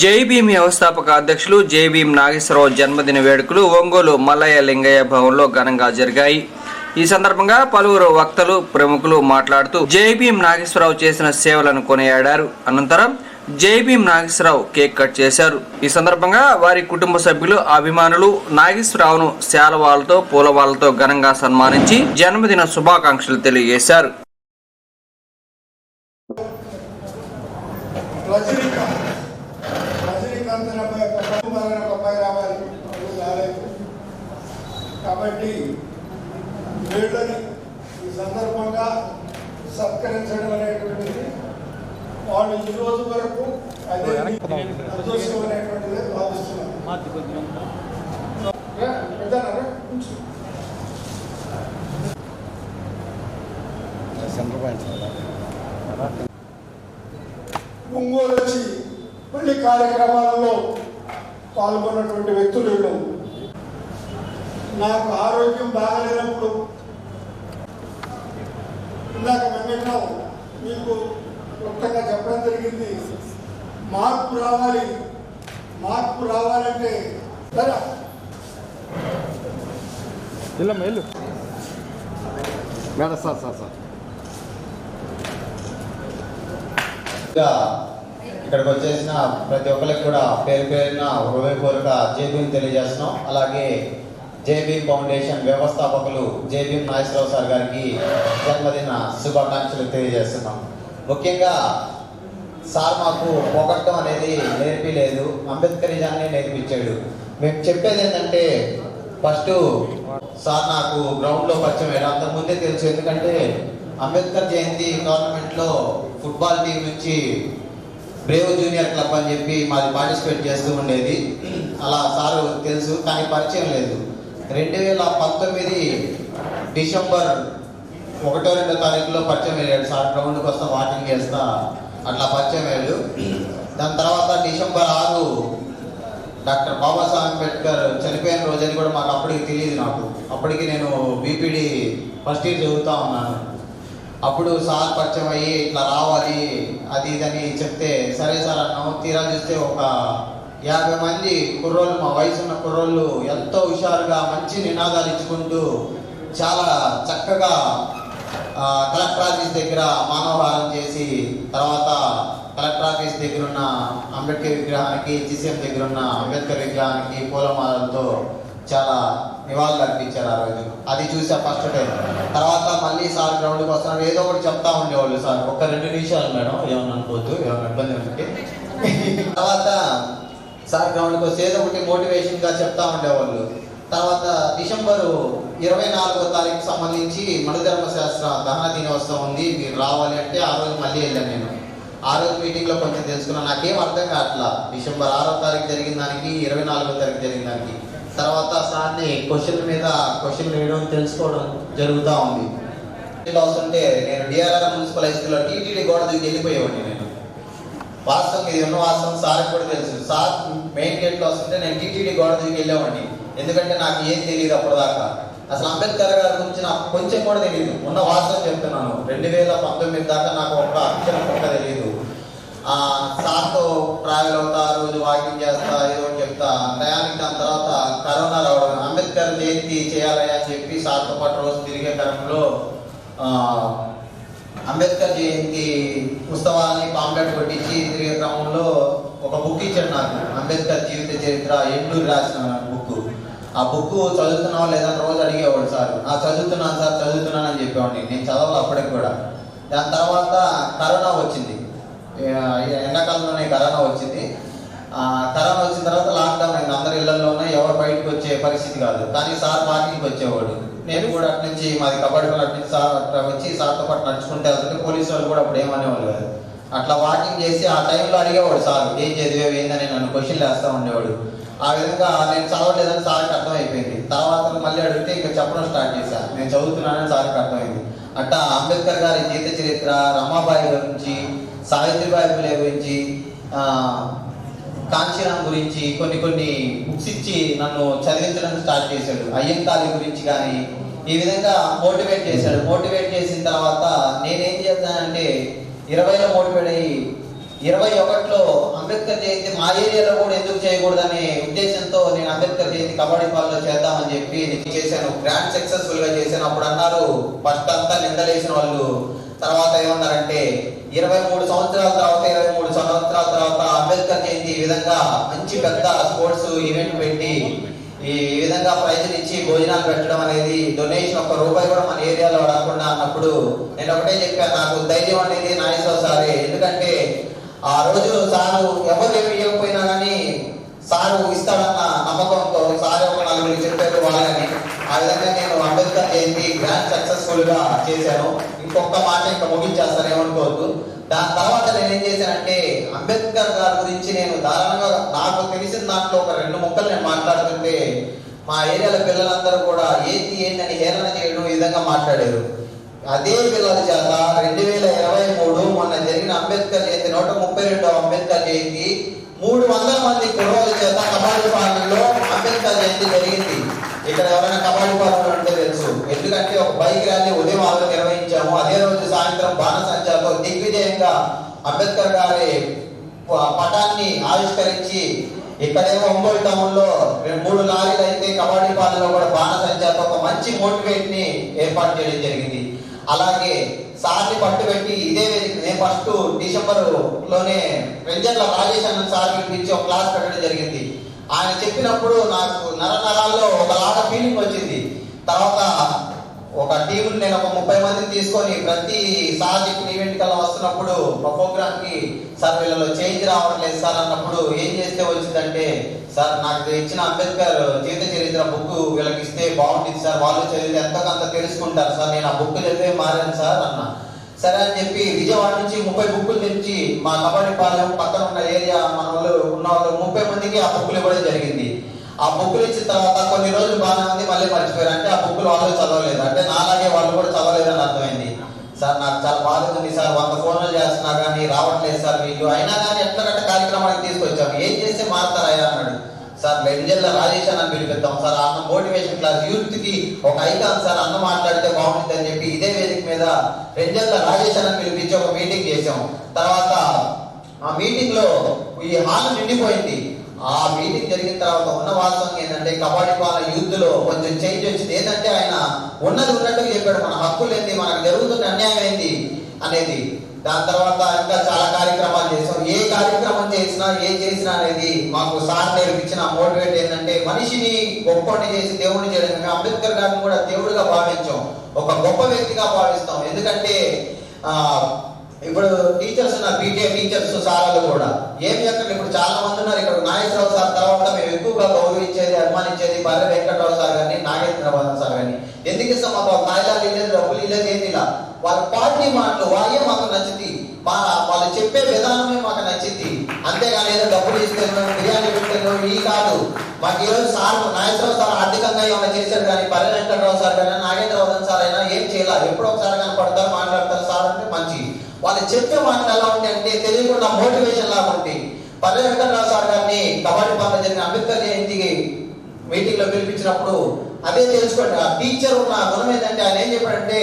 జై వ్యవస్థాపక అధ్యక్షులు జై నాగేశ్వరరావు జన్మదిన వేడుకలు ఒంగోలు మల్లయ్య లింగయ్య భవన్లో ఘనంగా జరిగాయి. ఈ సందర్భంగా పలువురు వక్తలు ప్రముఖులు మాట్లాడుతూ జై నాగేశ్వరరావు చేసిన సేవలను కొనియాడారు. అనంతరం జై నాగేశ్వరరావు కేక్ కట్ చేశారు. ఈ సందర్భంగా వారి కుటుంబ సభ్యులు అభిమానులు నాగేశ్వరరావును శాలవాలతో పూలవాలతో ఘనంగా సన్మానించి జన్మదిన శుభాకాంక్షలు తెలియజేశారు రజనీకాంత్ రజనీకాంత్ అనే అబ్బాయి ఒక కుమార్ అనే ఒక అబ్బాయి రావాలి వాళ్ళు రాలేదు కాబట్టి వీళ్ళని ఈ సందర్భంగా సత్కరించడం అనేటువంటిది వాళ్ళు ఈ రోజు వరకు. ఒంగోలు వచ్చి పెళ్ళి కార్యక్రమాలలో పాల్గొన్నటువంటి వ్యక్తులు వీళ్ళు నాకు ఆరోగ్యం బాగలేనప్పుడు ఇందాక వెంకట్రావు మీకు క్లుప్తంగా చెప్పడం జరిగింది. మార్పు రావాలి. మార్పు రావాలంటే సరే. ఇల్లమ్మ ఇల్లు మేడం సార్ సార్ సార్. ఇంకా ఇక్కడికి వచ్చేసిన ప్రతి ఒక్కరికి కూడా పేరు పేరున హృదయపూర్వక జేబీఎం తెలియజేస్తున్నాం. అలాగే జేబీఎం ఫౌండేషన్ వ్యవస్థాపకులు జేబీఎం నాగేశ్వరరావు సార్ గారికి జన్మదిన శుభాకాంక్షలు తెలియజేస్తున్నాం. ముఖ్యంగా సార్ మాకు పొగట్టం అనేది నేర్పిలేదు. అంబేద్కరిజాన్ని నేర్పించాడు. మేము చెప్పేది ఏంటంటే ఫస్ట్ సార్ నాకు గ్రౌండ్లో పరిచయం అయ్యాడు అంతకుముందే తెలుసు. ఎందుకంటే అంబేద్కర్ జయంతి టోర్నమెంట్లో ఫుట్బాల్ టీం నుంచి బ్రేవ్ జూనియర్ క్లబ్ అని చెప్పి మాది పార్టిసిపేట్ చేస్తూ ఉండేది. అలా సారు తెలుసు కానీ పరిచయం లేదు. రెండు వేల పంతొమ్మిది డిసెంబర్ ఒకటో రెండో తారీఖులో పరిచయం అయ్యాడు సార్. గ్రౌండ్కి వస్తా వాకింగ్ చేస్తా. అట్లా పరిచయం అయ్యాడు. దాని తర్వాత డిసెంబర్ ఆరు డాక్టర్ బాబాసాహెబ్ అంబేద్కర్ చనిపోయిన రోజని కూడా మాకు అప్పటికి తెలియదు నాకు. అప్పటికి నేను బీపీడీ ఫస్ట్ ఇయర్ చదువుతా ఉన్నాను. అప్పుడు సార్ పరిచయం అయ్యి ఇట్లా రావాలి అది ఇదని చెప్తే సరే సార్ అన్నాము తీరా చూస్తే ఒక యాభై మంది కుర్రోళ్ళు మా వయసు ఉన్న కుర్రోళ్ళు ఎంతో హుషారుగా మంచి నినాదాలు ఇచ్చుకుంటూ చాలా చక్కగా కలెక్టర్ ఆఫీస్ దగ్గర మానవహారం చేసి తర్వాత కలెక్టర్ ఆఫీస్ దగ్గర ఉన్న అంబేద్కర్ విగ్రహానికి జీసీఎం దగ్గర ఉన్న అంబేద్కర్ విగ్రహానికి పూలమాలతో చాలా నివాళులు అర్పించారు ఆ రోజు. అది చూసా ఫస్ట్ టైం తర్వాత మళ్ళీ సార్ గ్రౌండ్కి వస్తున్నారు. ఏదో ఒకటి చెప్తా ఉండేవాళ్ళు సార్. ఒక రెండు నిమిషాలు మేడం ఏమన్నా అనుకోవద్దు ఏమన్నా ఇబ్బంది ఉంటే. తర్వాత సార్ గ్రౌండ్కి వస్తే ఏదో ఒకటి మోటివేషన్గా చెప్తా ఉండేవాళ్ళు. తర్వాత డిసెంబరు ఇరవై నాలుగో తారీఖు సంబంధించి మనుధర్మ శాస్త్ర దహన దినోత్సవం ఉంది. మీరు రావాలి అంటే ఆ రోజు మళ్ళీ వెళ్ళాను నేను. ఆ రోజు మీటింగ్లో కొంచెం తెలుసుకున్నా నాకేం అర్థం కావట్లా. డిసెంబర్ ఆరో తారీఖు జరిగిన దానికి ఇరవై నాలుగో తారీఖు జరిగిన దానికి. తర్వాత సార్ని క్వశ్చన్ మీద క్వశ్చన్ వేయడం తెలుసుకోవడం జరుగుతూ ఉంది. వస్తుంటే నేను డిఆర్ఆర్ మున్సిపల్ హై స్కూల్లో టీటీడీ గోడ దిగి వెళ్ళిపోయేవాడిని నేను. వాస్తవం ఇది ఉన్న వాస్తవం సార్కి కూడా తెలుసు. సార్ మెయిన్ గేట్లో వస్తుంటే నేను టీటీడీ గోడ దిగి వెళ్ళేవాడిని. ఎందుకంటే నాకు ఏం తెలియదు అప్పటిదాకా. అసలు అంబేద్కర్ గారి గురించి నాకు కొంచెం కూడా తెలియదు. ఉన్న వాస్తవం చెప్తున్నాను. రెండు వేల పంతొమ్మిది దాకా నాకు ఒక్క అక్షరం కూడా తెలియదు. ఆ సార్తో ట్రావెల్ అవుతా రోజు వాకింగ్ చేస్తా ఏదో చెప్తా. టయానికి దాని తర్వాత కరోనా రావడం అంబేద్కర్ జయంతి చేయాలని అని చెప్పి సార్తో పాటు రోజు తిరిగే క్రమంలో అంబేద్కర్ జయంతి ఉత్సవాన్ని పాంప్లెట్ కొట్టించి తిరిగే క్రమంలో ఒక బుక్ ఇచ్చాడు నాకు. అంబేద్కర్ జీవిత చరిత్ర ఎండూరు రాసిన. ఆ బుక్ చదువుతున్నావా లేదా రోజు అడిగేవాడు సార్ ఆ చదువుతున్నాను సార్ చదువుతున్నాను అని చెప్పేవాడిని. నేను చదవాలి అప్పటికి కూడా. దాని తర్వాత కరోనా వచ్చింది. ఎండాకాలంలోనే కరోనా వచ్చింది. ఆ, కరోనా వచ్చిన తర్వాత లాక్డౌన్ అయింది. అందరి ఇళ్ళలోనే ఎవరు బయటకు వచ్చే పరిస్థితి కాదు. కానీ సార్ పార్కింగ్కి వచ్చేవాడు. నేను కూడా అటు నుంచి మాది కబడ్డీ అటు నుంచి సార్ అట్లా వచ్చి సార్తో పాటు నడుచుకుంటే వెళ్తుంటే పోలీసు వాళ్ళు కూడా అప్పుడు ఏమనేవాళ్ళు కాదు. అట్లా వాకింగ్ చేసి ఆ టైంలో అడిగేవాడు సార్ ఏం చదివేవి? ఏందని నన్ను క్వశ్చన్లు వేస్తూ ఉండేవాడు. ఆ విధంగా నేను చదవలేదని సార్కి అర్థమైపోయింది. తర్వాత మళ్ళీ అడిగితే ఇంకా చెప్పడం స్టార్ట్ చేశాను నేను చదువుతున్నానని సార్కి అర్థమైంది. అట్టా అంబేద్కర్ గారి జీవిత చరిత్ర రమాబాయి గురించి సావిత్రిబాయి పులే గురించి కాంచీరామ్ గురించి కొన్ని కొన్ని బుక్స్ ఇచ్చి నన్ను చదివించడం స్టార్ట్ చేశాడు. అయ్యంకాళి గురించి కానీ ఈ విధంగా మోటివేట్ చేశాడు. మోటివేట్ చేసిన తర్వాత నేనేం చేస్తానంటే ఇరవైలో మోటివేట్ అయ్యి ఇరవై ఒకటిలో అంబేద్కర్ జయంతి మా ఏరియాలో కూడా ఎందుకు చేయకూడదనే ఉద్దేశంతో నేను అంబేద్కర్ జయంతి కబడ్డీ పాలలో చేద్దామని చెప్పి నేను చేశాను. గ్రాండ్ సక్సెస్ఫుల్గా చేశాను. అప్పుడు అన్నారు ఫస్ట్ అంతా నిందలేసిన వాళ్ళు. తర్వాత ఏమన్నారంటే ఇరవై మూడు సంవత్సరాల తర్వాత ఇరవై మూడు సంవత్సరాల తర్వాత అంబేద్కర్ జయంతి ఈ విధంగా మంచి పెద్ద స్పోర్ట్స్ ఈవెంట్ పెట్టి ఈ విధంగా ప్రైజులు ఇచ్చి భోజనాలు పెట్టడం అనేది డొనేషన్ ఒక్క రూపాయి కూడా మన ఏరియాలో రాకుండా అన్నప్పుడు నేను ఒకటే చెప్పాను నాకు ధైర్యం అనేది నాగేశ్వర సారే. ఎందుకంటే ఆ రోజు సారు ఎవరు ఏమి ఇవ్వకపోయినా కానీ సారు ఇస్తాడన్న నమ్మకంతో సార్ ఒక నలుగురు చెప్పారు వాళ్ళని. ఆ విధంగా నేను అంబేద్కర్ జయంతి గ్రాండ్ సక్సెస్ఫుల్గా చేశాను. ఇంకొక మాట ఇంకా ముగించేస్తాను ఏమనుకోవద్దు. దాని తర్వాత నేను ఏం చేశానంటే అంబేద్కర్ గారి గురించి నేను దారుణంగా నాకు తెలిసిన దాంట్లో ఒక రెండు ముక్కలు నేను మాట్లాడుతుంటే మా ఏరియాలో పిల్లలందరూ కూడా ఏంటి ఏంటని హేళన చేయడం ఈ విధంగా మాట్లాడారు. అదే పిల్లల చేత రెండు వేల ఇరవై మూడు మొన్న జరిగిన అంబేద్కర్ జయంతి నూట ముప్పై రెండవ అంబేద్కర్ జయంతి. మూడు వందల మంది కుర్రోల చేత కబాడీ పాలనలో అంబేద్కర్ జయంతి జరిగింది. ఇక్కడ ఎవరైనా కబాడీ పాలన ఉంటే తెలుసు. ఎందుకంటే ఒక బైక్ ర్యాలీ ఉదయం ఆరు నిర్వహించాము. అదే రోజు సాయంత్రం బాణసంచాతో దిగ్విజయంగా అంబేద్కర్ గారి పటాన్ని ఆవిష్కరించి ఇక్కడేమో ఒంగోలు టౌన్లో మూడు లారీలు అయితే కబడ్డీ పాలలో కూడా బాణసంచాతో ఒక మంచి మోటివేట్ని ఏర్పాటు చేయడం జరిగింది. అలాగే సార్ని పట్టుబెట్టి ఇదే నేను ఫస్ట్ డిసెంబర్లోనే రెంజర్ల రాజేష్ అన్న సార్కి పిలిచి ఒక క్లాస్ పెట్టడం జరిగింది. ఆయన చెప్పినప్పుడు నాకు నర నరాల్లో ఒకలాగా ఫీలింగ్ వచ్చింది. తర్వాత ఒక టీం నేను ఒక ముప్పై మందిని తీసుకొని ప్రతి సార్ చెప్పిన ఈవెంట్ కల్లా వస్తున్నప్పుడు మా ప్రోగ్రామ్కి సార్ వీళ్ళలో చేంజ్ రావట్లేదు సార్ అన్నప్పుడు ఏం చేస్తే వచ్చిందంటే సార్ నాకు ఇచ్చిన అంబేద్కర్ జీవిత చరిత్ర బుక్ వీళ్ళకి ఇస్తే బాగుంటుంది సార్. వాళ్ళు చదివితే ఎంతో కొంత తెలుసుకుంటారు సార్. నేను ఆ బుక్ చదివే మారాను సార్ అన్న. సరే అని చెప్పి విజయవాడ నుంచి ముప్పై బుక్కులు తెచ్చి మా కబడ్డీ పాలెం పక్కన ఉన్న ఏరియా మన వాళ్ళు ఉన్న వాళ్ళు ముప్పై మందికి ఆ బుక్కులు ఇవ్వడం జరిగింది. ఆ బుక్కులు ఇచ్చిన తర్వాత కొన్ని రోజులు బాగానే ఉంది మళ్ళీ మర్చిపోయారు. అంటే ఆ బుక్కులు వాళ్ళు చదవలేదు. అంటే నాలాగే వాళ్ళు కూడా చదవలేదని అర్థమైంది. సార్ నాకు చాలా బాధగా ఉంది సార్. వంద ఫోన్లు చేస్తున్నా కానీ రావట్లేదు సార్ వీళ్ళు. అయినా కానీ ఎట్లగట్ట కార్యక్రమానికి తీసుకొచ్చాము ఏం చేస్తే మారుతారయ్యా అన్నాడు. సార్ లెంజర్ల రాజేష్ అని పిలిపిద్దాం. సార్ అన్న మోటివేషన్ క్లాస్ యూత్కి ఒక ఐకాన్ సార్ అన్న మాట్లాడితే బాగుంటుంది అని చెప్పి ఇదే వేదిక మీద రెంజర్ల రాజేష్ అని పిలిపించి ఒక మీటింగ్ చేసాం తర్వాత ఆ మీటింగ్లో ఈ హాల్ నిండిపోయింది. ఆ మీటింగ్ జరిగిన తర్వాత ఉన్న వాస్తవం ఏంటంటే కబడ్డీ పాల యూత్లో కొంచెం చేంజ్ వచ్చింది. ఏంటంటే ఆయన ఉన్నది ఉన్నట్టుగా చెప్పాడు. మన హక్కులు ఏంటి? మనకు జరుగుతున్న అన్యాయం ఏంటి? అనేది. దాని తర్వాత ఇంకా చాలా కార్యక్రమాలు చేసాం ఏ కార్యక్రమం చేసినా ఏ చేసినా అనేది మాకు సార్ నేర్పించిన మోటివేట్ ఏంటంటే మనిషిని గొప్పని చేసి దేవుడిని చేయడం. అంబేద్కర్ గారిని కూడా దేవుడిగా భావించాం. ఒక గొప్ప వ్యక్తిగా భావిస్తాం. ఎందుకంటే ఆ ఇప్పుడు టీచర్స్ ఉన్నారు పీటీఏ టీచర్స్ సార్లు కూడా. ఏం చెప్పండి ఇప్పుడు చాలా మంది ఉన్నారు. ఇక్కడ నాగేశ్వరరావు సార్ తర్వాత మేము ఎక్కువగా గౌరవించేది అభిమానించేది బర్రె వెంకటరావు సార్ కానీ నాగేశ్వరరావు సార్ కానీ ఎందుకు ఇస్తాం మాకు కాగితాలు ఇల్లేదు డబ్బులు ఇల్లేదు ఏంది ఇలా వాళ్ళ పార్టీ మాటలు వాయే మాకు నచ్చింది. మా వాళ్ళు చెప్పే విధానమే మాకు నచ్చింది. అంతేగాని ఏదో డబ్బులు ఇస్తాను బిర్యానీ పెట్టాను ఈ కాదు. మాకు ఈరోజు సార్ నాగేశ్వరరావు సార్ ఆర్థికంగా ఏమైనా చేశారు కానీ బర్రె వెంకటరావు సార్ కానీ నాగేంద్రరావు సార్ అయినా ఏం చేయాలి? ఎప్పుడో ఒకసారి కనపడతారు మాట్లాడతారు. వాళ్ళు చెప్పే మాటలు ఎలా ఉంటాయి అంటే తెలియకుండా మోటివేషన్ లాగా ఉంటాయి. పల్లె వెంకటరావు సార్ గారిని కబడ్డీ పాత్ర జరిగిన అంబేద్కర్ జయంతికి మీటింగ్లో పిలిపించినప్పుడు అదే తెలుసుకోండి. ఆ టీచర్ ఉన్న గుణం ఏంటంటే ఆయన ఏం చెప్పాడంటే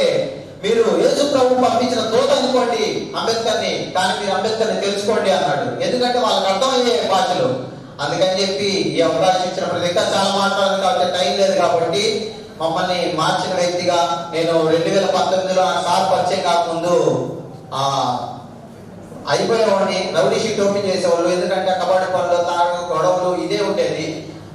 మీరు యేసు ప్రభు పంపించిన దూత అనుకోండి అంబేద్కర్ని కానీ మీరు అంబేద్కర్ని తెలుసుకోండి అన్నాడు. ఎందుకంటే వాళ్ళకి అర్థమయ్యే భాషలు. అందుకని చెప్పి ఈ అవకాశం ఇచ్చినప్పుడు ఇంకా చాలా మాట్లాడాలి కాబట్టి టైం లేదు కాబట్టి మమ్మల్ని మార్చిన వ్యక్తిగా నేను రెండు వేల పంతొమ్మిదిలో ఆ సార్ పరిచయం కాకముందు ఆ అయిపోయేవాడిని రౌడీ షీట్ ఓపెన్ చేసేవాళ్ళు ఎందుకంటే కబడ్డీ పనులు తాగు గొడవలు ఇదే ఉండేది.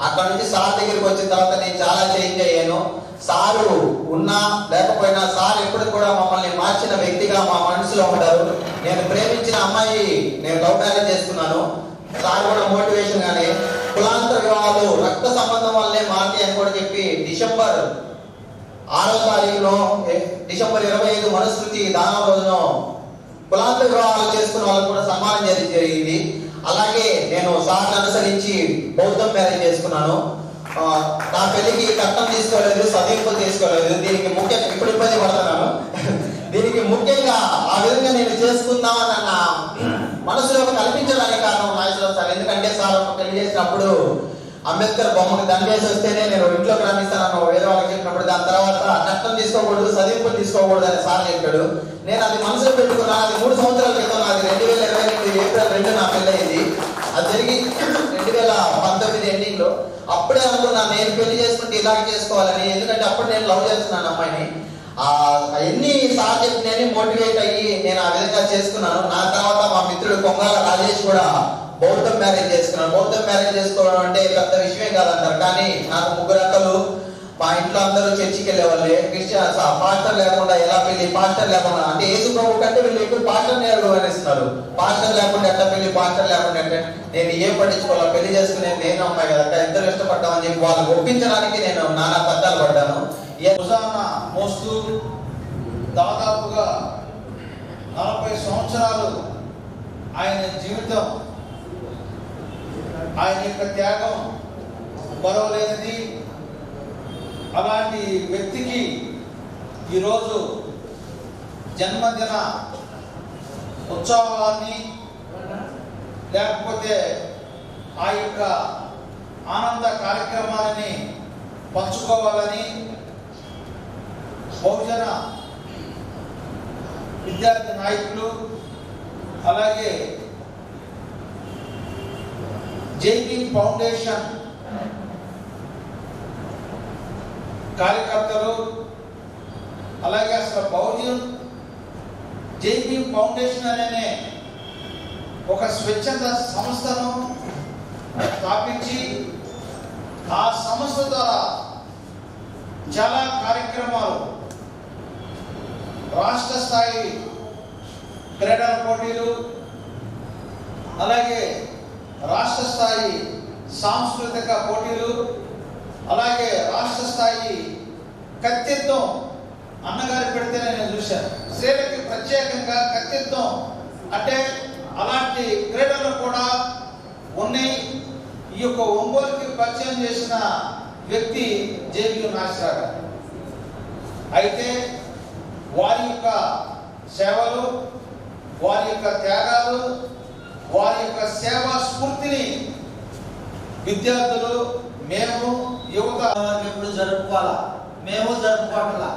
అక్కడ నుంచి సార్ దగ్గరికి వచ్చిన తర్వాత నేను చాలా చేంజ్ అయ్యాను. సారు ఉన్నా లేకపోయినా సార్ ఎప్పుడు కూడా మమ్మల్ని మార్చిన వ్యక్తిగా మా మనసులో ఉంటారు నేను ప్రేమించిన అమ్మాయి నేను లవ్ మ్యారేజ్ చేసుకున్నాను సార్ కూడా మోటివేషన్ గానే. కులాంతర వివాహాలు రక్త సంబంధం వల్లే మారుతాయి అని కూడా చెప్పి డిసెంబర్ ఆరో తారీఖులో డిసెంబర్ ఇరవై ఐదు మనుస్మృతి దానం రోజున కులాంతర వివాహాలు చేసుకున్న వాళ్ళకు కూడా సమానం జరి- జరిగింది. అలాగే నేను సార్ని అనుసరించి బౌద్ధం మ్యారేజ్ చేసుకున్నాను. నా పెళ్ళికి కట్నం తీసుకోలేదు సదీంపులు తీసుకోలేదు. దీనికి ముఖ్య ఇప్పుడు ఇబ్బంది పడుతున్నాను. దీనికి ముఖ్యంగా ఆ విధంగా నేను చేసుకుందామని నా మనసులో కల్పించడానికి కారణం నాగేశ్వరరావు సార్. ఎందుకంటే సార్ ఒక పెళ్ళి చేసినప్పుడు అంబేద్కర్ బొమ్మకి దండేసి వస్తేనే నేను ఇంట్లోకి రాణిస్తానన్న వేరే వాళ్ళకి చెప్పినప్పుడు దాని తర్వాత నష్టం తీసుకోకూడదు సదింపు తీసుకోకూడదు అని సార్ చెప్పాడు. నేను అది మనసులో పెట్టుకున్నాను అది మూడు సంవత్సరాల క్రితం నాది రెండు వేల ఇరవై ఎనిమిది ఏప్రిల్ రెండు నా పెళ్ళయింది. అది జరిగి రెండు వేల పంతొమ్మిది ఎండింగ్లో అప్పుడే అనుకున్నాను నేను పెళ్ళి చేసుకుంటే ఇలా చేసుకోవాలని. ఎందుకంటే అప్పుడు నేను లవ్ చేస్తున్నాను అమ్మాయిని. ఆ ఎన్ని సార్ చెప్పినని మోటివేట్ అయ్యి నేను ఆ విధంగా చేసుకున్నాను. నా తర్వాత మా మిత్రుడు కొంగాల రాజేష్ కూడా బౌద్ధం మ్యారేజ్ చేసుకున్నాను బౌద్ధం మ్యారేజ్ చేసుకోవడం అంటే పెద్ద విషయమే కాదంటారు కానీ నాకు ముగ్గురు అక్కలు మా ఇంట్లో అందరూ చర్చికి వెళ్ళేవాళ్ళే. క్రిస్టియన్స్ పాస్టర్ లేకుండా ఎలా పెళ్ళి పాస్టర్ లేకుండా. అంటే ఏసు ప్రభు కంటే వీళ్ళు ఎక్కువ పాస్టర్ నిర్వహిస్తున్నారు పాస్టర్ లేకుండా ఎట్లా పెళ్ళి పాస్టర్ లేకుండా అంటే నేను ఏం పట్టించుకోవాలా? పెళ్ళి చేసుకునే నేను అమ్మాయి కదా అక్క ఇద్దరు ఇష్టపడ్డామని చెప్పి వాళ్ళని ఒప్పించడానికి నేను నానా కష్టాలు పడ్డాను. మోస్తూ దాదాపుగా నలభై సంవత్సరాలు ఆయన జీవితం ఆయన యొక్క త్యాగం మరవలేనిది. అలాంటి వ్యక్తికి ఈరోజు జన్మదిన ఉత్సవాన్ని లేకపోతే ఆ యొక్క ఆనంద కార్యక్రమాలని పంచుకోవాలని బహుజన విద్యార్థి నాయకులు అలాగే జైబీ ఫౌండేషన్ కార్యకర్తలు అలాగే అసలు బౌద్యం జైబీ ఫౌండేషన్ అనే ఒక స్వచ్ఛంద సంస్థను స్థాపించి ఆ సంస్థ ద్వారా చాలా కార్యక్రమాలు రాష్ట్ర స్థాయి క్రీడల పోటీలు అలాగే రాష్ట్ర స్థాయి సాంస్కృతిక పోటీలు అలాగే రాష్ట్ర స్థాయి కత్తిత్వం అన్నగారు పెడితేనే నేను చూశాను. సేవకి ప్రత్యేకంగా కత్తిత్వం అంటే అలాంటి క్రీడలు కూడా ఉన్నాయి. ఈ యొక్క ఒంగోలుకి పరిచయం చేసిన వ్యక్తి జేబీ నాగేశ్వర అయితే వారి యొక్క సేవలు వారి యొక్క త్యాగాలు వారి యొక్క సేవా స్ఫూర్తిని విద్యార్థులు మేము యువత ఎప్పుడు జరుపుకోవాలా? మేము జరుపుకోవట్లా.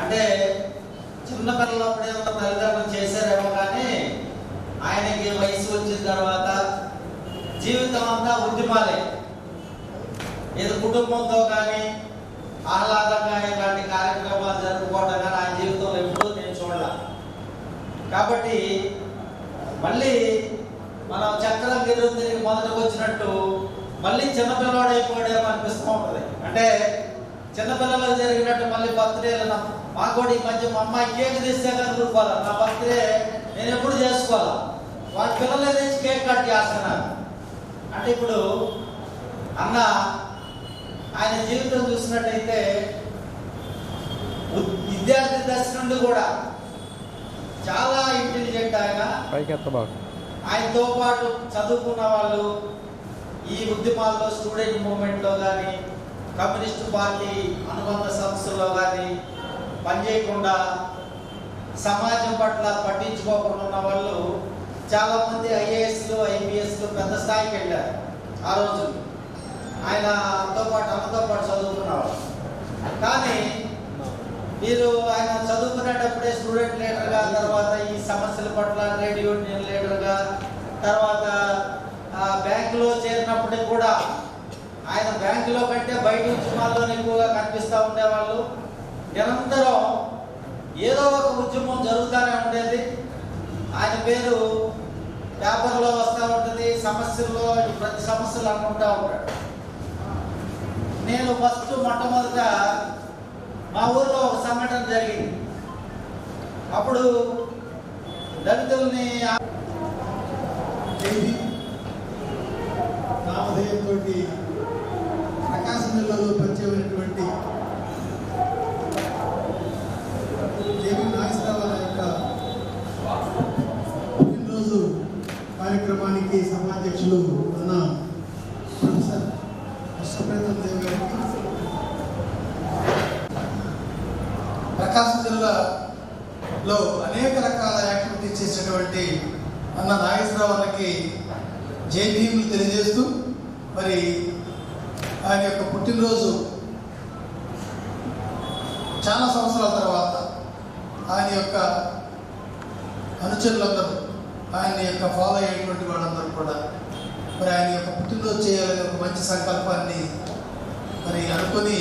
అంటే చిన్న పిల్లలప్పుడు ఏమో తల్లిదండ్రులు చేశారేమో కానీ ఆయనకి వయసు వచ్చిన తర్వాత జీవితం అంతా ఉద్యమాలే. ఇది కుటుంబంతో కానీ ఆహ్లాదంగా ఇలాంటి కార్యక్రమాలు జరుపుకోవడం కానీ ఆయన జీవితంలో ఎప్పుడూ నేను చూడాల. కాబట్టి మళ్ళీ మనం చక్రం గిరి తిరిగి మొదటికి వచ్చినట్టు మళ్ళీ చిన్నపిల్లవాడు అయిపోయాడేమో అనిపిస్తూ ఉంటుంది. అంటే చిన్నపిల్లలకు జరిగినట్టు మళ్ళీ బర్త్డేలు మా కూడా ఈ మధ్య మా అమ్మాయి కేక్ తెస్తే కానీ ఊరుకోవాలి నా బర్త్డే నేను ఎప్పుడు చేసుకోవాలా? వాళ్ళ పిల్లలే తెచ్చి కేక్ కట్ చేస్తున్నారు. అంటే ఇప్పుడు అన్న ఆయన జీవితం చూసినట్టయితే విద్యార్థి దశ నుండి కూడా చాలా ఇంటెలిజెంట్ ఆయన. ఆయనతో పాటు చదువుకున్న వాళ్ళు ఈ ఉద్యమాల్లో స్టూడెంట్ మూవ్మెంట్లో కానీ కమ్యూనిస్ట్ పార్టీ అనుబంధ సంస్థల్లో కానీ పనిచేయకుండా సమాజం పట్ల పట్టించుకోకుండా ఉన్న వాళ్ళు చాలామంది ఐఏఎస్లు ఐపీఎస్లు పెద్ద స్థాయికి వెళ్ళారు ఆ రోజు. ఆయన అంతో పాటు అన్నతో పాటు చదువుకున్నవాడు కానీ మీరు ఆయన చదువుకునేటప్పుడే స్టూడెంట్ లీడర్గా తర్వాత ఈ సమస్యల పట్ల ట్రేడ్ యూనియన్ లీడర్గా తర్వాత బ్యాంకులో చేరినప్పుడే కూడా ఆయన బ్యాంకులో కంటే బయట ఉద్యమాల్లోనే ఎక్కువగా కనిపిస్తూ ఉండేవాళ్ళు. నిరంతరం ఏదో ఒక ఉద్యమం జరుగుతూనే ఉండేది. ఆయన పేరు పేపర్లో వస్తూ ఉంటుంది సమస్యల్లో ప్రతి సమస్యలు అనుకుంటా ఉంటాడు. నేను ఫస్ట్ మొట్టమొదట మా ఊర్లో ఒక సంఘటన జరిగింది. అప్పుడు దళితుల్ని నామధేయంతో ప్రకాశం జిల్లాలో పరిచయమైనటువంటి జేబీ నాగేశ్వరరావు యొక్క పుట్టినరోజు కార్యక్రమానికి సభాధ్యక్షులు అన్న ప్రొఫెసర్ కృష్ణప్రతం దేవ్ గారికి ప్రకాశం జిల్లాలో అనేక రకాల యాక్టివిటీస్ చేసినటువంటి అన్న నాగేశ్వరరావు అన్నకి జై భీములు తెలియజేస్తూ మరి ఆయన యొక్క పుట్టినరోజు చాలా సంవత్సరాల తర్వాత ఆయన యొక్క అనుచరులందరూ ఆయన యొక్క ఫాలో అయ్యేటువంటి వాళ్ళందరూ కూడా మరి ఆయన యొక్క పుట్టినరోజు చేయాలనే ఒక మంచి సంకల్పాన్ని మరి అనుకొని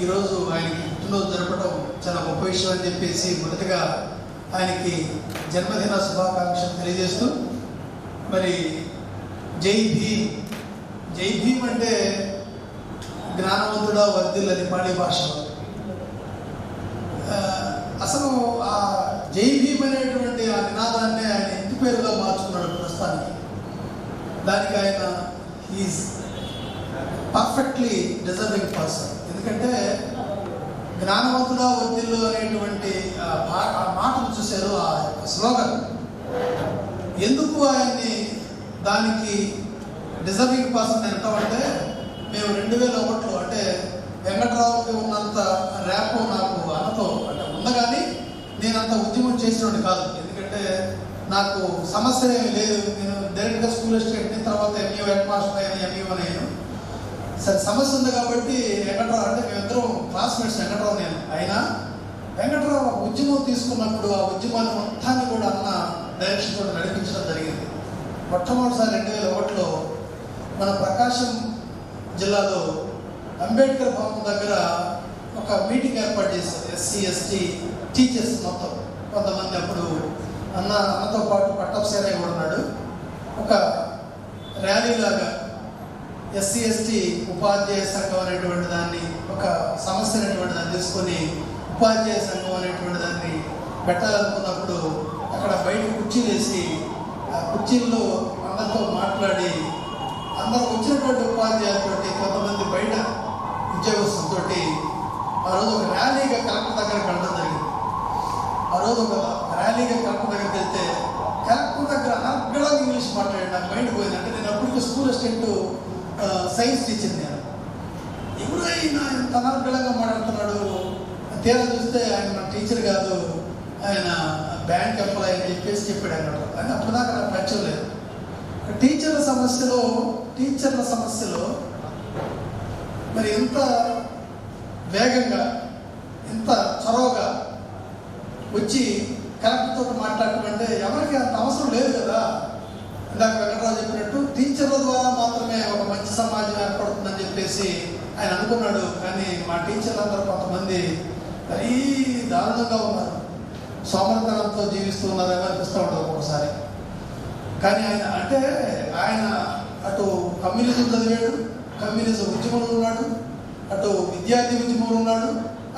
ఈరోజు ఆయనకి పుట్టినరోజు జరపడం చాలా గొప్ప విషయం అని చెప్పేసి మొదటగా ఆయనకి జన్మదిన శుభాకాంక్షలు తెలియజేస్తూ మరి జై భీమ్ జై భీమ్ అంటే జ్ఞానవంతుడా వర్ధిల్లని పాడే భాషలో. అసలు ఆ జై భీమ్ అనేటువంటి ఆ నినాదాన్ని ఆయన ఇంటి పేరుగా మార్చుకున్నాడు ప్రస్తుతానికి? దానికి ఆయన ఈజ్ పర్ఫెక్ట్లీ డిజర్వింగ్ పర్సన్. ఎందుకంటే జ్ఞానవంతుడా వర్తిల్లు అనేటువంటి ఆ మాటలు చూశారు ఆ స్లోగన్. ఎందుకు ఆయన్ని దానికి డిజర్వింగ్ పర్సన్ ఎంతమంటే మేము రెండు వేల ఒకటిలో వెంకట్రావుకి ఉన్నంత ర్యాప్ నాకు అన్నతో అంటే ఉంది కానీ నేను అంత ఉద్యమం చేసినోడు కాదు. ఎందుకంటే నాకు సమస్య ఏమీ లేదు. నేను డైరెక్ట్గా స్కూల్ అసిస్టెంట్ని తర్వాత ఎంఈ హెడ్ మాస్టర్ అయినా ఎంఈఓ అయ్యాను సరే సమస్య ఉంది కాబట్టి వెంకట్రావు అంటే మేమిద్దరం క్లాస్మేట్స్ వెంకట్రావు నేను. అయినా వెంకట్రావు ఒక ఉద్యమం తీసుకున్నప్పుడు ఆ ఉద్యమాన్ని మొత్తాన్ని కూడా అన్న డైరెక్షన్ కూడా నడిపించడం జరిగింది. మొట్టమొదటిసారి రెండు వేల ఒకటిలో మన ప్రకాశం జిల్లాలో అంబేద్కర్ భవన్ దగ్గర ఒక మీటింగ్ ఏర్పాటు చేశారు ఎస్సీ ఎస్టీ టీచర్స్ మొత్తం. కొంతమంది అప్పుడు అన్న అన్నతో పాటు పట్టపసేనయ్య కూడా ఉన్నాడు. ఒక ర్యాలీ లాగా ఎస్సీ ఎస్టీ ఉపాధ్యాయ సంఘం అనేటువంటి దాన్ని ఒక సమస్య అనేటువంటి దాన్ని తీసుకొని ఉపాధ్యాయ సంఘం అనేటువంటి దాన్ని పెట్టాలనుకున్నప్పుడు అక్కడ బయట కుర్చీలు వేసి ఆ కుర్చీల్లో అందరితో మాట్లాడి అందరూ వచ్చినటువంటి ఉపాధ్యాయులతోటి కొంతమంది బయట ఉద్యోగస్తులతో ఆ రోజు ఒక ర్యాలీగా కలెక్టర్ దగ్గర వెళ్ళడం జరిగింది. ఆ రోజు ఒక ర్యాలీగా కలెక్టర్ దగ్గరికి వెళ్తే కలెక్టర్ దగ్గర అక్కడ ఇంగ్లీష్ మాట్లాడి నాకు మైండ్ పోయింది అంటే నేను అప్పటికి స్కూల్ అసిస్టెంట్ సైన్స్ టీచర్ నేను. ఎవరైనా ఇంత అనర్గళంగా మాట్లాడుతున్నాడు? తీరా చూస్తే ఆయన మన టీచర్ కాదు ఆయన బ్యాంక్ ఎంప్లాయ్ అని చెప్పేసి చెప్పాడు అన్నాడు కానీ అప్పటిదాకా నాకు పరిచయం లేదు టీచర్ల సమస్యలో టీచర్ల సమస్యలో మరి ఎంత వేగంగా ఎంత చొరవగా వచ్చి కలెక్టర్తో మాట్లాడటం ఎవరికి అంత అవసరం లేదు కదా? ఇందాక వెంకటరావు చెప్పినట్టు టీచర్ల ద్వారా మాత్రమే ఒక మంచి సమాజం ఏర్పడుతుందని చెప్పేసి ఆయన అనుకున్నాడు. కానీ మా టీచర్లందరూ కొంతమంది మరీ దారుణంగా ఉన్నారు. సోమరతనంతో జీవిస్తూ ఉన్నారేమో అనిపిస్తూ ఉంటుంది ఒక్కొక్కసారి. కానీ ఆయన అంటే ఆయన అటు కమ్యూనిజం చదివాడు కమ్యూనిజం ఉద్యమంలో ఉన్నాడు అటు విద్యార్థి ఉద్యమంలో ఉన్నాడు.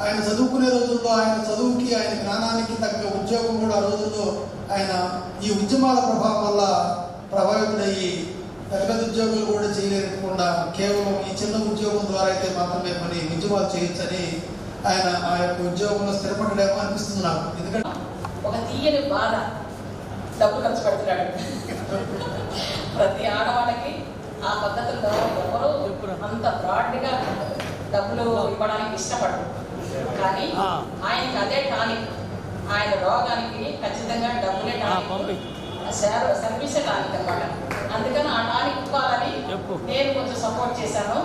ఆయన చదువుకునే రోజుల్లో ఆయన చదువుకి ఆయన జ్ఞానానికి తగ్గ ఉద్యోగం కూడా ఆ రోజుల్లో ఆయన ఈ ఉద్యమాల ప్రభావం వల్ల ప్రభావితుడయ్యి పెద్ద పెద్ద ఉద్యోగులు కూడా చేయలేకుండా కేవలం ఈ చిన్న ఉద్యోగం ద్వారా అయితే మాత్రమే పని ఉద్యమాలు చేయొచ్చని ఆయన ఆ యొక్క ఉద్యోగంలో స్థిరపడలేమో అనిపిస్తుంది నాకు. ఎందుకంటే ఒక తీయని బాధ డబ్బు ఖర్చు పెడుతున్నాడు. ప్రతి ఆడవాళ్ళకి ఆ పద్ధతుల్లో ఎవరు అంత బ్రాడ్గా డబ్బులు ఇవ్వడానికి ఇష్టపడరు. కానీ ఆయనకి అదే టానిక్. ఆయన రోగానికి ఖచ్చితంగా డబ్బులే టానిక్. సర్వీసే టానిక్ అనమాట అందుకని ఆ టానిక్ ఇవ్వాలని నేను కొంచెం సపోర్ట్ చేశాను.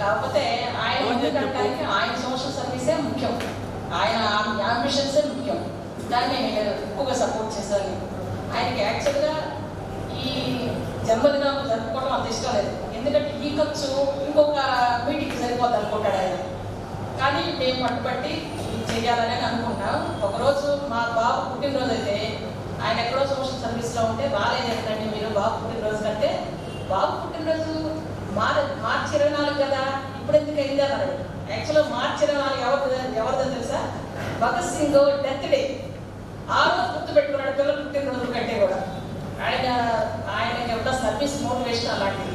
కాకపోతే ఆయన ముందుకెళ్ళడానికి ఆయన సోషల్ సర్వీసే ముఖ్యం. ఆయన అంబిషన్సే ముఖ్యం. దాన్ని నేను ఎక్కువగా సపోర్ట్ చేశాను. ఆయనకి యాక్చువల్గా ఈ జన్మదినాలు జరుపుకోవడం అంత ఇష్టం లేదు. ఎందుకంటే ఈ ఖర్చు ఇంకొక మీటింగ్ సరిపోద్ది అనుకుంటాడు ఆయన. కానీ మేము పట్టుబట్టి చేయాలని అనుకున్నాం ఒకరోజు మా బాబు పుట్టినరోజు అయితే ఆయన ఎక్కడో సోషల్ సర్వీస్లో ఉంటే రాలేదు ఏంటండి మీరు బాబు పుట్టినరోజు కంటే. బాబు పుట్టినరోజు మార్ మార్చి ఇరవై నాలుగు కదా ఇప్పుడు ఎందుకు అయింది అన్నాడు. యాక్చువల్గా మార్చి ఇరవై నాలుగు ఎవరిది ఎవరిదో తెలుసా? Bhagat Singh death day. ఆ రోజు గుర్తు పెట్టుకున్నాడు పిల్లలు పుట్టినరోజు కంటే కూడా ఆయన ఆయనకి ఎవరో సర్వీస్ అలాంటిది.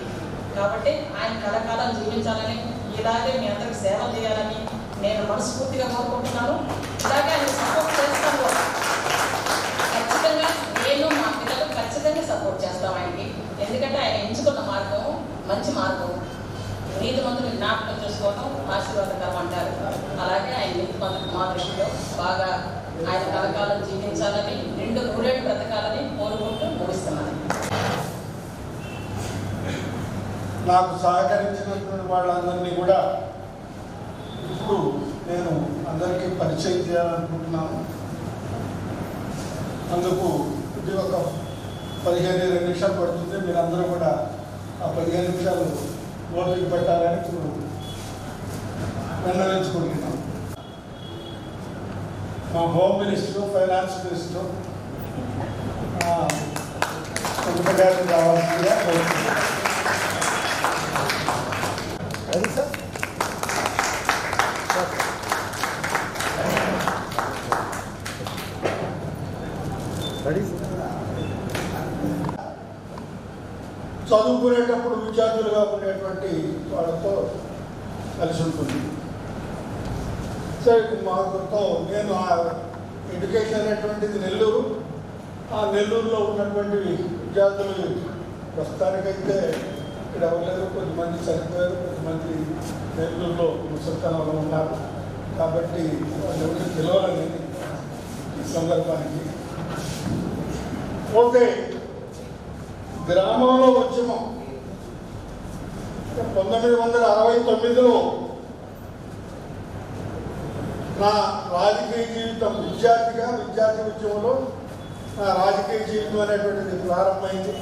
కాబట్టి ఆయన కలకాలం జీవించాలని ఇలాగే మీ అందరికి సేవ చేయాలని నేను మనస్ఫూర్తిగా కోరుకుంటున్నాను. ఇలాగే ఆయన సపోర్ట్ చేస్తాను ఖచ్చితంగా నేను మా పిల్లలు ఖచ్చితంగా సపోర్ట్ చేస్తాం ఆయనకి. ఎందుకంటే ఆయన ఎంచుకున్న మార్గం మంచి మార్గం. నీతి మందులు జ్ఞాపకం చేసుకోవడం ఆశీర్వాదకరం అంటారు. అలాగే ఆయన నీతి మంత్రులు మా దృష్టిలో బాగా ఆయన కలకాలం జీవించాలని రెండు నూరేళ్ళు బ్రతకాలని నాకు సహకరించినటువంటి వాళ్ళందరినీ కూడా ఇప్పుడు నేను అందరికీ పరిచయం చేయాలనుకుంటున్నాను. అందుకు ఇది ఒక పదిహేను ఇరవై నిమిషాలు పడుతుంది. మీరందరూ కూడా ఆ పదిహేను నిమిషాలు ఓపిక పెట్టాలని ఇప్పుడు విన్నవించుకుంటున్నాం మా హోమ్ మినిస్టర్ ఫైనాన్స్ మినిస్టర్ కుటుంబ గారికి రావాల్సిందిగా కోరుతున్నాను రెడీ సార్ చదువుకునేటప్పుడు విద్యార్థులుగా ఉండేటువంటి వాళ్ళతో కలిసి ఉంటుంది. సరే మాతో నేను ఆ ఎడ్యుకేషన్ అనేటువంటిది నెల్లూరు ఆ నెల్లూరులో ఉన్నటువంటి విద్యార్థులు ప్రస్తుతానికైతే ఇక్కడ ఎవరు కొంతమంది చనిపోయారు కొంతమంది పేర్లలో ముసలితనంలో ఉన్నారు. కాబట్టి వాళ్ళు ఎవరికి పిలవాలనేది ఈ సందర్భానికి. పోతే గ్రామంలో ఉద్యమం పంతొమ్మిది వందల అరవై తొమ్మిదిలో నా రాజకీయ జీవితం విద్యార్థిగా విద్యార్థి ఉద్యమంలో నా రాజకీయ జీవితం అనేటువంటిది ప్రారంభమైంది.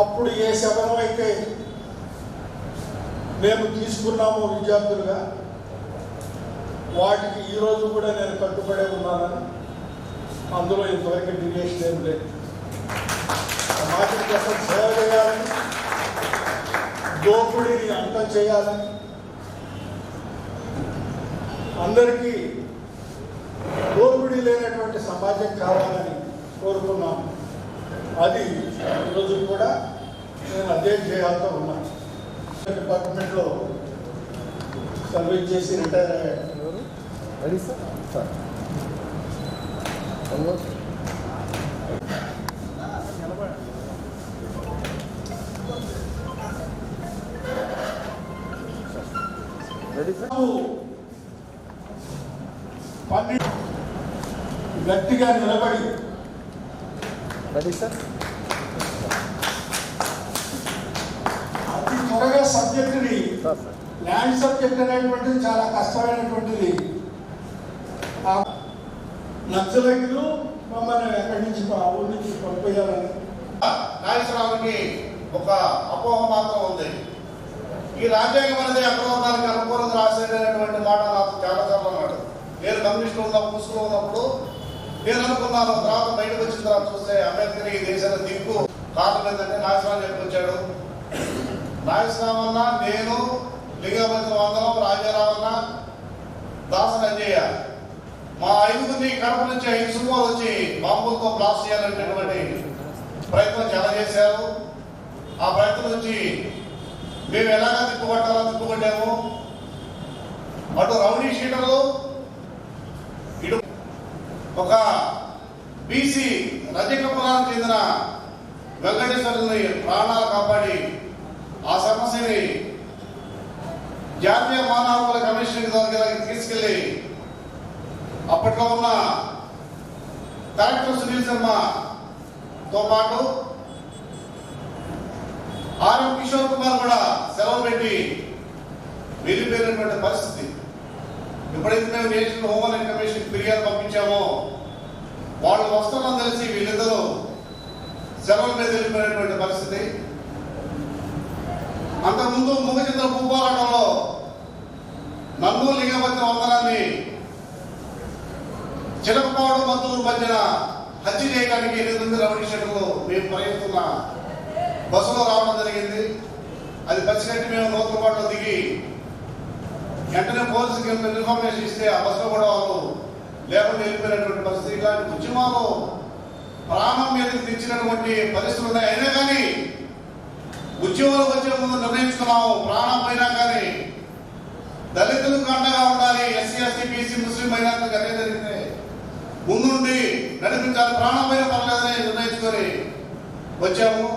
అప్పుడు ఏ శబనం అయితే మేము తీసుకున్నామో విద్యార్థులుగా వాటికి ఈరోజు కూడా నేను కట్టుబడే ఉన్నానని అందులో ఇంతవరకు డివియేషన్ ఏం లేదు. సమాజం కోసం సేవ చేయాలని దోపిడీని అంతం చేయాలని అందరికీ దోపిడీ లేనటువంటి సమాజం కావాలని కోరుకున్నాము. అది ఈరోజు కూడా నేను అదే ధ్యేయాలతో ఉన్నాను డిపార్ట్మెంట్లో సర్వీస్ చేసి రిటైర్ అయ్యాను సార్ గట్టిగా నిలబడి రెడీ సార్ అతి త్వరగా సబ్జెక్టుని ల్యాండ్ సబ్జెక్ట్ అనేటువంటిది చాలా కష్టమైనటువంటిది. ఆ మమ్మల్ని ఎక్కడి నుంచి మా ఊరి నుంచి పంపించాలని. నాగేశ్వరరావుకి ఒక అపోహ మాత్రం ఉంది. ఈ రాజ్యాంగం అనేది అగ్రవర్ణానికి అనుకూలంగా రాసేటటువంటి మాట నాకు చాలా చాలా మాట నేను కమ్యూనిస్టులు ఉన్నప్పుడు ముసుగులో ఉన్నప్పుడు నేను అనుకున్నాను తర్వాత బయటకు వచ్చిన తర్వాత చూస్తే అంబేద్కర్ ఈ దేశాన్ని దిక్కు కారణం ఏంటంటే నాగేశ్వరరావు చెప్పుకొచ్చాడు నాగేశ్వరరావు నేను లింగపతి వందనం రాజారామన్న దాసన్ అంజయ్య. మా ఐదుగురిని కడప నుంచి ఐదు సుమారు వచ్చి బాంబులతో బ్లాస్ట్ చేయాలనేటువంటి ప్రయత్నం చాలా చేశారు. ఆ ప్రయత్నం నుంచి మేము ఎలాగా తిప్పుకొట్టాలో తిప్పుకొట్టాము. అటు రౌడీ షీటర్లు ఇటు ఒక బీసీ రజకపురానికి చెందిన వెంకటేశ్వరుని ప్రాణాలు కాపాడి ఆ సమస్యని జాతీయ మానవ హక్కుల కమిషన్ దగ్గర తీసుకెళ్ళి అప్పట్లో ఉన్న కలెక్టర్ సునీల్ శర్మతో పాటు ఆర్ఎం కిషోర్ కుమార్ కూడా సెలవు పెట్టి వెళ్ళిపోయినటువంటి పరిస్థితి. ఎప్పుడైతే మేము నేషనల్ హోమ్ కమిషన్ ఫిర్యాదు పంపించామో వాళ్ళు వస్తామని తెలిసి వీళ్ళిద్దరూ సెలవు మీద వెళ్ళిపోయినటువంటి పరిస్థితి. అంతకుముందు ముఖచిత్ర భూపోరాటంలో నన్ను లింగపత్ర వందనాన్ని చిలకపాడు మద్దూరు మధ్యన హత్య చేయడానికి ఎనిమిది మంది రౌడీ షెడ్లు మేము ప్రయత్నిస్తున్న బస్సులో రావడం జరిగింది. అది పచ్చిగట్టి మేము నూతలపాటులో దిగి వెంటనే పోలీసుకి ఇన్ఫర్మేషన్ ఇస్తే ఆ బస్సులో కూడా వాళ్ళు లేకుండా వెళ్ళిపోయినటువంటి పరిస్థితి. ఇలాంటి ఉద్యమాలు ప్రాణం మీద తెచ్చినటువంటి పరిస్థితులు ఉన్నాయి. అయినా కానీ ఉద్యోగులకు వచ్చే ముందు నిర్ణయించుకున్నాము. ప్రాణం పోయినా కానీ దళితులకు అండగా ఉండాలి. ఎస్సీ ఎస్టీ బీసీ ముస్లిం మైనార్టీలకు అదే జరిగితే ముందుండి నడిపించాలి. ప్రాణం పోయినా పర్లేదని నిర్ణయించుకొని వచ్చాము.